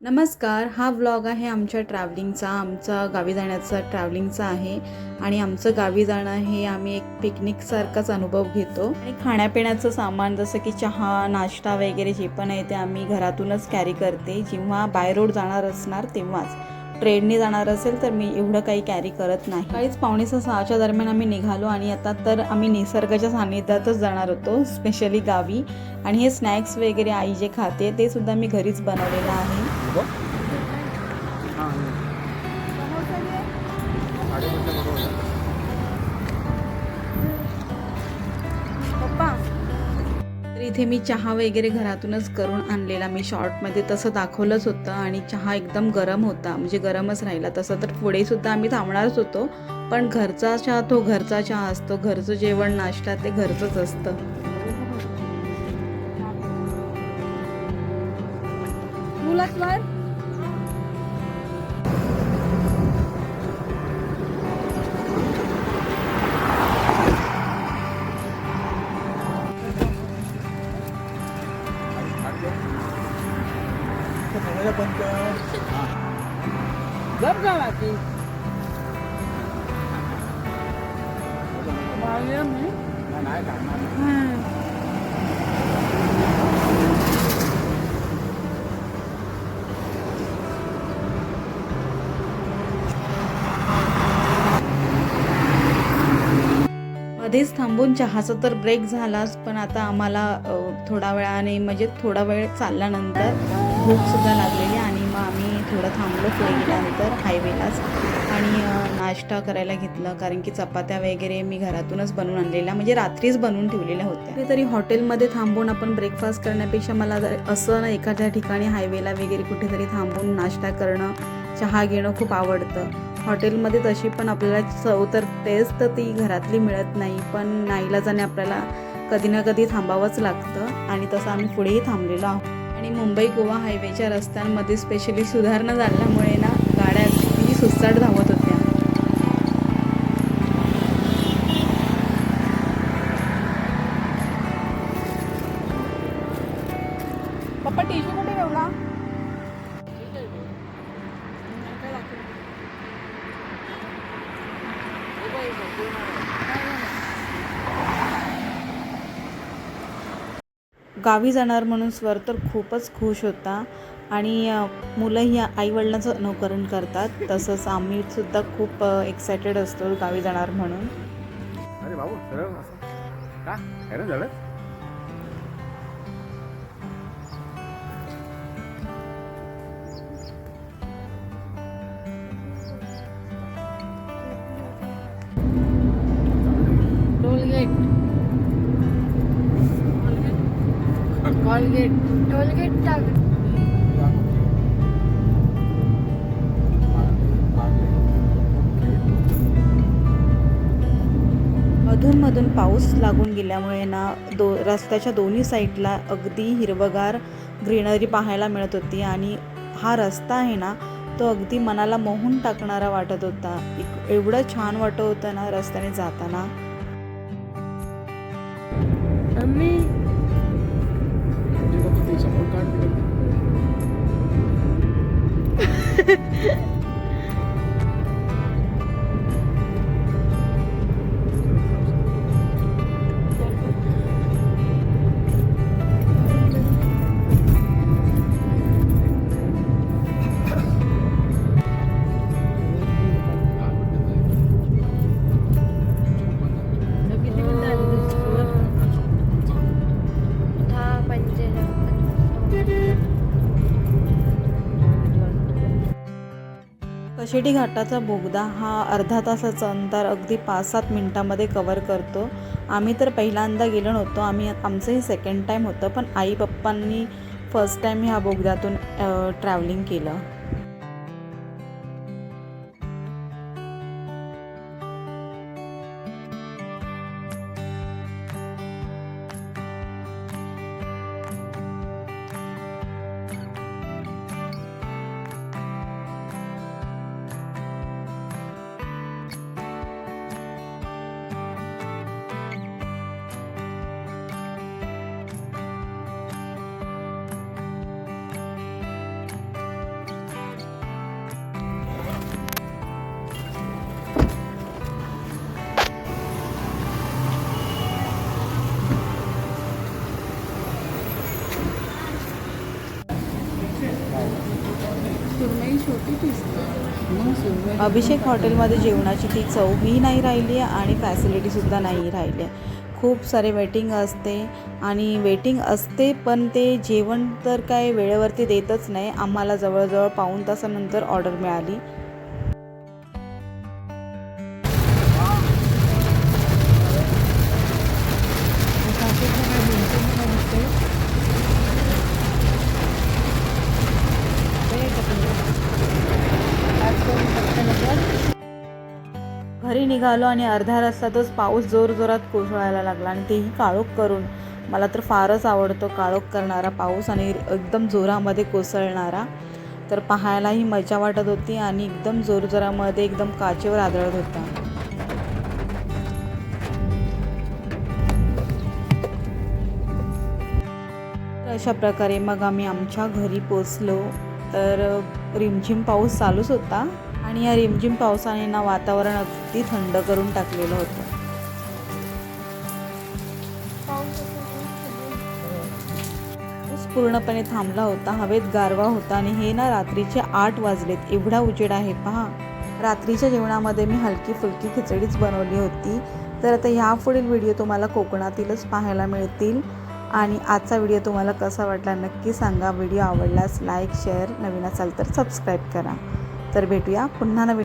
नमस्कार हा व्लॉग आहे आमच्या ट्रॅव्हलिंगचा आमचा गावी जाण्याचा ट्रॅव्हलिंगचा आहे. आणि आमचं गावी जाणं हे आम्ही एक पिकनिकसारखाच अनुभव घेतो. आणि खाण्यापिण्याचं सामान जसं की चहा नाश्ता वगैरे जे पण आहे ते आम्ही घरातूनच कॅरी करते. जेव्हा बाय रोड जाणार असणार तेव्हाच. ट्रेनने जाणार असेल तर मी एवढं काही कॅरी करत नाही. काहीच पावणे सहाच्या दरम्यान आम्ही निघालो आणि आता तर आम्ही निसर्गाच्या सान्निध्यातच जाणार होतो स्पेशली गावी. आणि हे स्नॅक्स वगैरे आई जे खाते ते सुद्धा मी घरीच बनवलेलं आहे. इथे मी चहा वगैरे घरातूनच करून आणलेला. मी शॉर्टमध्ये तसं दाखवलंच होतं आणि चहा एकदम गरम होता. म्हणजे गरमच राहिला. तसं तर पुढेसुद्धा आम्ही थांबणारच होतो. पण घरचा चहा तो घरचा चहा असतो. घरचं जेवण नाश्ता ते घरचंच असतं. जर मी मध्येच थांबून चहाचा तर ब्रेक झालाच पण आता आम्हाला थोडा वेळाने म्हणजे थोडा वेळ चालल्यानंतर भूकसुद्धा लागलेली आणि थोडं थांबलो पुढे गेल्यानंतर हायवेलाच आणि नाश्ता करायला घेतलं. कारण की चपात्या वगैरे मी घरातूनच बनवून आणलेल्या म्हणजे रात्रीच बनवून ठेवलेल्या होत्या. कुठेतरी हॉटेलमध्ये थांबून आपण ब्रेकफास्ट करण्यापेक्षा मला जर असं ना एखाद्या ठिकाणी हायवेला वगैरे कुठेतरी थांबून नाश्ता करणं चहा घेणं खूप आवडतं. हॉटेलमध्ये तशी पण आपल्याला चव तर टेस्ट तर ती घरातली मिळत नाही पण नाईलाजाने आपल्याला कधी ना कधी थांबावंच लागतं आणि तसं आम्ही पुढेही थांबलेलो आहोत. आणि मुंबई गोवा हायवेच्या रस्त्यांमध्ये स्पेशली सुधारणा झाल्यामुळे ना गाड्या अगदी सुसाट धावत होत्या. पप्पा टिश्यू कुठे ठेवला? गावी जाणार म्हणून स्वर तर खूपच खुश होता. आणि अ, मुलंही आईवडिलांचं अनुकरण करतात. तसंच आम्ही सुद्धा खूप एक्सायटेड असतो गावी जाणार म्हणून. अरे बाबू सरळ असं का? हैराण टोलगेट कॉलगेट टोलगेट टाक. अधूनमधून पाऊस लागून गेल्यामुळे ना दो रस्त्याच्या दोन्ही साईडला अगदी हिरवगार ग्रीनरी पाहायला मिळत होती आणि हा रस्ता आहे ना तो अगदी मनाला मोहून टाकणारा वाटत होता. एवढं छान वाटत होतं ना रस्त्याने जाताना. Ha ha ha. कशेटी घाटाचा बोगदा हा अर्धा तासाचं अंतर अगदी पाच सात मिनटामध्ये कवर करतो. आम्ही तर पहिल्यांदा गेलो नव्हतो. आम्ही आमचं हे सेकंड टाईम होतं पण आई पप्पांनी फर्स्ट टाईम ह्या बोगद्यातून ट्रॅव्हलिंग केलं. अभिषेक हॉटेलमध्ये जेवणाची ती चवही नाही राहिली आहे आणि फॅसिलिटीसुद्धा नाही राहिली. आहे खूप सारे वेटिंग असते आणि वेटिंग असते पण ते जेवण तर काय वेळेवरती देतच नाही. आम्हाला जवळजवळ पाऊण तासानंतर ऑर्डर मिळाली. निघालो आणि अर्ध्या रस्त्यातच पाऊस जोर जोरात कोसळायला लागला आणि तेही काळोख करून. मला तर फारच आवडतो काळोख करणारा पाऊस आणि एकदम जोरामध्ये कोसळणारा. तर पाहायलाही मजा वाटत होती आणि एकदम जोरजोरामध्ये एकदम काचेवर आदळत होता. तर अशा प्रकारे मग आम्ही आमच्या घरी पोचलो. तर रिमझिम पाऊस चालूच होता. आणि या रिमझिम पावसाने ना वातावरण अगदी थंड करून टाकलेलं होतं. पूर्णपणे थांबला होता हवेत गारवा होता आणि हे ना रात्रीचे आठ वाजलेत. एवढा उजेड आहे पहा. रात्रीच्या जेवणामध्ये मी हलकी फुलकी खिचडीच बनवली होती. तर आता ह्या पुढील व्हिडिओ तुम्हाला कोकणातीलच पाहायला मिळतील. आणि आजचा व्हिडिओ तुम्हाला कसा वाटला नक्की सांगा. व्हिडिओ आवडल्यास लाईक शेअर नवीन असाल तर सबस्क्राईब करा. तर भेटूया. पुन्हा नवीन